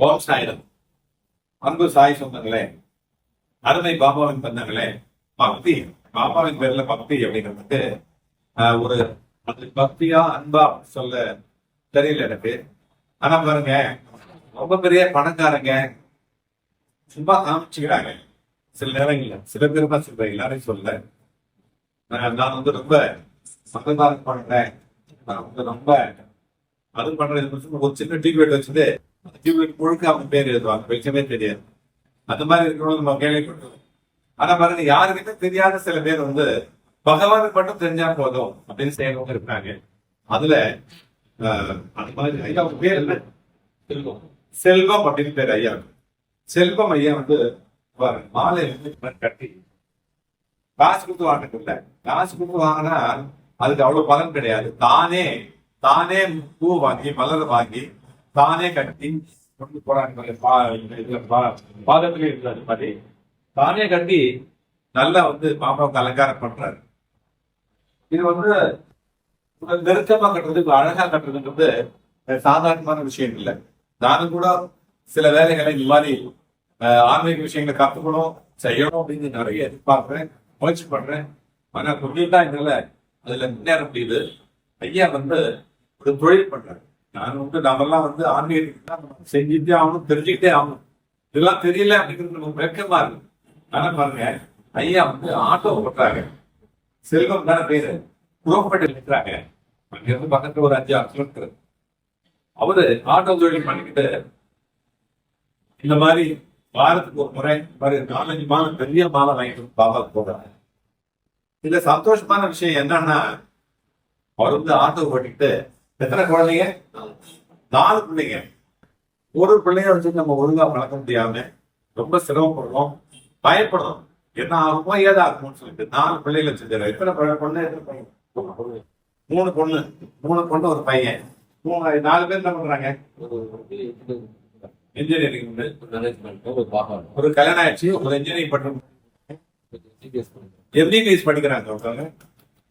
ஓம் சாயிரம் அன்பு சாய் சொந்தங்களே அருமை பாபாவின் பந்தங்களே பக்தி பாபாவின் பேர்ல பக்தி அப்படிங்கிறதுக்கு ஆஹ், ஒரு அது பக்தியா அன்பா சொல்ல தெரியல எனக்கு. ஆனா பாருங்க ரொம்ப பெரிய பணக்காரங்க சும்மா காமிச்சுக்கிறாங்க. சில நேரங்கள்ல சில பேர் தான் சொல்றேன் எல்லாரையும் சொல்ல. நான் வந்து ரொம்ப சங்கதாரம் பண்றேன். நான் வந்து ரொம்ப அது பண்றது ஒரு சின்ன டியூப்லைட் வச்சுட்டு டியூப்லைட் முழுக்க அவங்க பேர் எழுதுவாங்க வெளிச்சமே தெரியாது. அந்த மாதிரி இருக்கணும் நம்ம கேள்விப்பட்டோம் ஆனா பாருங்க யாருக்கிட்ட தெரியாத சில பேர் வந்து பகவானுக்கு மட்டும் தெரிஞ்சா போதும் அப்படின்னு செய்யறவங்க இருக்காங்க. அதுல ஆஹ், அந்த மாதிரி ஐயா அவங்க பேர் என்ன? செல்வம். செல்வம் அப்படின்னு பேர் ஐயா செல்வம் ஐயா வந்து பாருங்க, மாலை வந்து மாதிரி கட்டி காசு கொடுத்து வாங்கினது இல்ல காசு கொடுத்து வாங்கினா அதுக்கு அவ்வளவு பலன் கிடையாது. தானே தானே பூ வாங்கி மலரை வாங்கி தானே கட்டி கொண்டு போறாங்க பாருங்க, பா- இதுல பா- பாதத்திலே இருக்கிறது மாதிரி. தானே கட்டி நல்லா வந்து பாப்பாவுக்கு அலங்காரம் பண்றாரு. இது வந்து நெருக்கமா கட்டுறதுக்கு அழகா கட்டுறதுன்றது சாதாரணமான விஷயம் இல்லை. நானும் கூட சில வேலைகளை இந்த மாதிரி ஆன்மீக விஷயங்களை கத்துக்கணும் செய்யணும் அப்படின்னு நிறைய எதிர்பார்க்கிறேன் முயற்சி பண்றேன். ஆனா தொழில் தான் என்னால அதுல முன்னேற முடியுது. ஐயா வந்து ஒரு தொழில் பண்றாரு. நான் வந்து நம்மெல்லாம் வந்து ஆன்மீகத்துக்கு தான் செஞ்சுட்டே ஆகணும் தெரிஞ்சுக்கிட்டே ஆகணும். இதெல்லாம் தெரியல அப்படிங்கிறது நமக்கு வெட்கமா இருக்கு. ஆனா பாருங்க ஐயா வந்து ஆட்டோ ஓட்டுறாங்க. செல்வம் தானே பேரு. குரோப்பேட்டை நிற்கிறாங்க அங்க இருந்து பக்கத்துல ஒரு அஞ்சு ஆறு கிலோமீட்டர். அவரு ஆட்டோ தொழில் பண்ணிக்கிட்டு இந்த மாதிரி வாரத்துக்கு ஒரு முறை மாதிரி நாலஞ்சு மாதம் பெரிய மாலை வாங்கிட்டு வந்து பாபா போடுறாங்க. இதுல சந்தோஷமான விஷயம் என்னன்னா அவர் வந்து ஆட்டோ ஓட்டிக்கிட்டு எத்தனை குழந்தைங்க? நாலு பிள்ளைங்க. ஒரு பிள்ளைய வச்சு நம்ம ஒழுங்கா வளர்க்க முடியாம ரொம்ப சிரமப்படுறோம் பயப்படுறோம். என்ன ஆகுமோ ஏதாகுமோன்னு சொல்லிட்டு நாலு பிள்ளைகளை வச்சிருக்காரு. எத்தனை பொண்ணு எத்தனை பையன் மூணு பொண்ணு. மூணு பொண்ணு ஒரு பையன். மூணு நாலு பேர் என்ன பண்றாங்க? இன்ஜினியரிங் ஒரு கல்யாணம் ஆயிடுச்சு. ஒரு இன்ஜினியரிங் பண்ற எம்பிபிஎஸ் படிக்கிறாங்க ஒருத்தவங்க.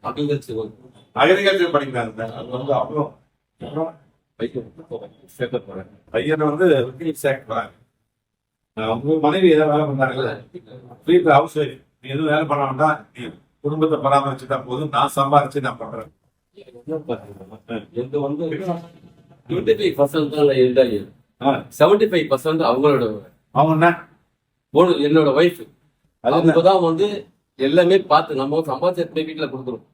அக்ரிகல்ச்சர் படிக்கிறாங்க. அது வந்து அவ்வளோ பையனை வந்து உங்க மனைவி ஏதாவது வேலை பண்ணாங்கல்ல வீட்டுல ஹவுஸ் ஒய்ஃப் நீ எதுவும் வேலை பண்ண வேண்டாம். நீ குடும்பத்தை பராமரிச்சுட்டா போதும். நான் சம்பாரிச்சு நான் பண்றேன். எந்த வந்து டுவெண்ட்டி ஃபைவ் பர்சன்ட் தான் இருந்தாங்க செவன்டி ஃபைவ் பர்சன்ட் அவங்களோட அவங்க என்ன? பொண்ணு என்னோட ஒய்ஃப்? அவங்க தான் வந்து எல்லாமே பார்த்து நம்ம சம்பாதிச்ச வீட்டுல கொடுக்குறோம்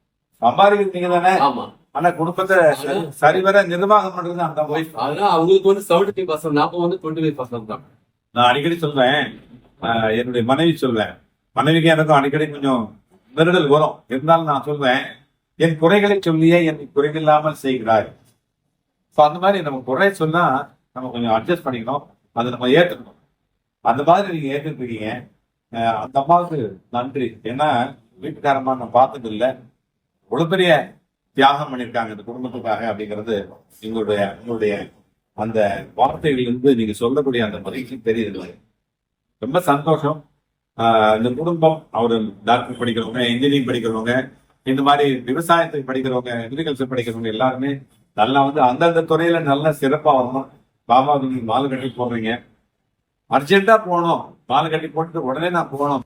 சம்பாதிக்கிறீங்க தானே ஆமா. ஆனா குடும்பத்தை சரி- சரிவர நிர்வாகம் பண்றது அந்த ஒய்ஃப் அதனால அவங்களுக்கு வந்து செவன்டி ஃபைவ் பர்சன்ட் நாற்பது வந்து டுவெண்ட்டி ஃபைவ் பர்சன்ட் தான். நான் அடிக்கடி சொல்றேன். என்னுடைய மனைவி சொல்வேன் மனைவிக்கு எனக்கும் அடிக்கடி கொஞ்சம் நெருடல் வரும். இருந்தாலும் நான் சொல்வேன் என் குறைகளை சொல்லியே என்னை குறையில்லாமல் செய்கிறாய். ஸோ அந்த மாதிரி நம்ம குறை சொன்னா நம்ம கொஞ்சம் அட்ஜஸ்ட் பண்ணிக்கணும். அதை நம்ம ஏற்றுக்கணும் அந்த மாதிரி நீங்க ஏற்றுட்டு இருக்கீங்க. ஆஹ் அந்த அம்மாவுக்கு நன்றி. ஏன்னா வீட்டுக்காரம்மா நான் பார்த்தது இல்லை இவ்வளவு பெரிய தியாகம் பண்ணியிருக்காங்க இந்த குடும்பத்துக்காக அப்படிங்கிறது எங்களுடைய உங்களுடைய அந்த வார்த்தைகளிலிருந்து நீங்க சொல்லக்கூடிய அந்த மகிழ்ச்சி தெரியுது. ரொம்ப சந்தோஷம். ஆஹ் இந்த குடும்பம் அவர் டாக்டர் படிக்கிறவங்க இன்ஜினியரிங் படிக்கிறவங்க இந்த மாதிரி விவசாயத்துக்கு படிக்கிறவங்க அக்ரிகல்ச்சர் படிக்கிறவங்க எல்லாருமே நல்லா வந்து அந்தந்த துறையில நல்லா சிறப்பா வரணும். பாபா நீங்க மாலை கட்டி போடுறீங்க. அர்ஜென்ட்டா போகணும். மாலை கட்டி போட்டுட்டு உடனே நான் போகணும்.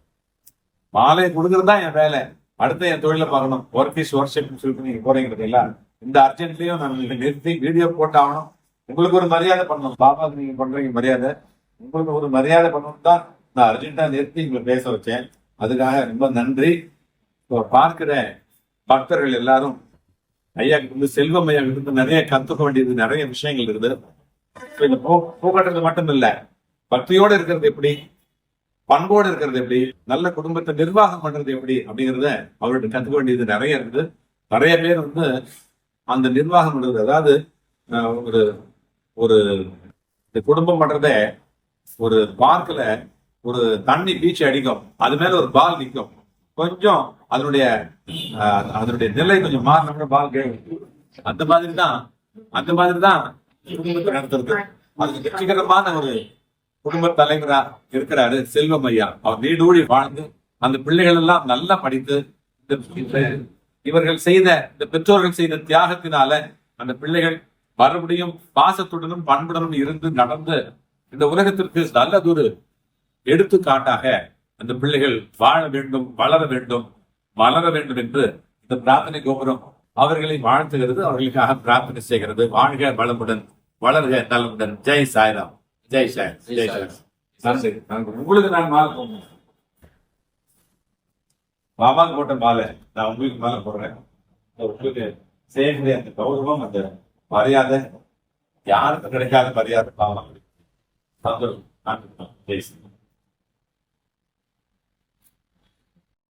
மாலையை கொடுக்கறது தான் என் வேலை. அடுத்து என் தொழில பார்க்கணும். ஒர்க் இஸ் ஒர்க் சொல்லிட்டு நீங்க போறீங்க இல்ல இந்த அர்ஜென்ட்லயும் நான் இதை நிறுத்தி வீடியோ போட்டாகணும். உங்களுக்கு ஒரு மரியாதை பண்ணணும். பாபாவுக்கு நீங்க பண்றீங்க மரியாதை. உங்களுக்கு ஒரு மரியாதை பண்ணணும் தான் நான் அர்ஜென்ட்டா நிறுத்தி உங்களை பேச வச்சேன். அதுக்காக ரொம்ப நன்றி. இப்போ பார்க்கிற பக்தர்கள் எல்லாரும் ஐயா வந்து செல்வம் ஐயா இருந்து நிறைய கத்துக்க வேண்டியது நிறைய விஷயங்கள் இருக்குது இந்த பூ பூக்கட்டுறது மட்டும் இல்லை பக்தியோட இருக்கிறது எப்படி? பண்போடு இருக்கிறது எப்படி? நல்ல குடும்பத்தை நிர்வாகம் பண்றது எப்படி? அப்படிங்கிறத அவர்கிட்ட கத்துக்க வேண்டியது நிறைய இருக்குது. நிறைய பேர் வந்து அந்த நிர்வாகம் பண்றது அதாவது ஒரு ஒரு இந்த குடும்பம் பண்றதே ஒரு பார்க்கில் ஒரு தண்ணி பீச் அடிக்கும். அது மேல ஒரு பால் நிற்கும் கொஞ்சம் அதனுடைய அதனுடைய நிலை கொஞ்சம் மாறின பால் கேட்கும் அந்த மாதிரி தான் அந்த மாதிரி தான் குடும்பத்தை நடத்துறது. அது வெற்றிகரமான ஒரு குடும்ப தலைவரா இருக்கிறாரு செல்வம் ஐயா. அவர் நீடூழி வாழ்ந்து அந்த பிள்ளைகள் எல்லாம் நல்லா படித்து இவர்கள் செய்த இந்த பெற்றோர்கள் செய்த தியாகத்தினால அந்த பிள்ளைகள் மறுபடியும் பாசத்துடனும் பண்புடனும் இருந்து நடந்து இந்த உலகத்திற்கு நல்லதொரு எடுத்துக்காட்டாக அந்த பிள்ளைகள் வாழ வேண்டும் வளர வேண்டும் வளர வேண்டும் என்று இந்த பிரார்த்தனை கோபுரம் அவர்களை வாழ்த்துகிறது அவர்களுக்காக பிரார்த்தனை செய்கிறது. வாழ்க வளமுடன் வளர்க நலமுடன். ஜெய் சாய்ராம். ஜெய் சாய் ஜெய் சாய் நன்றி. நன்றி. உங்களுக்கு நான் மாலை போடணும் பாபாங்க போட்ட மாலை. நான் உங்களுக்கு மாலை போடுறேன். உங்களுக்கு செய்யக்கூடிய அந்த கௌரவம் அந்த மரியாதை யாருக்கும் கிடைக்காத மரியாதை பாவம் சந்தோஷம். ஜெய் சாய்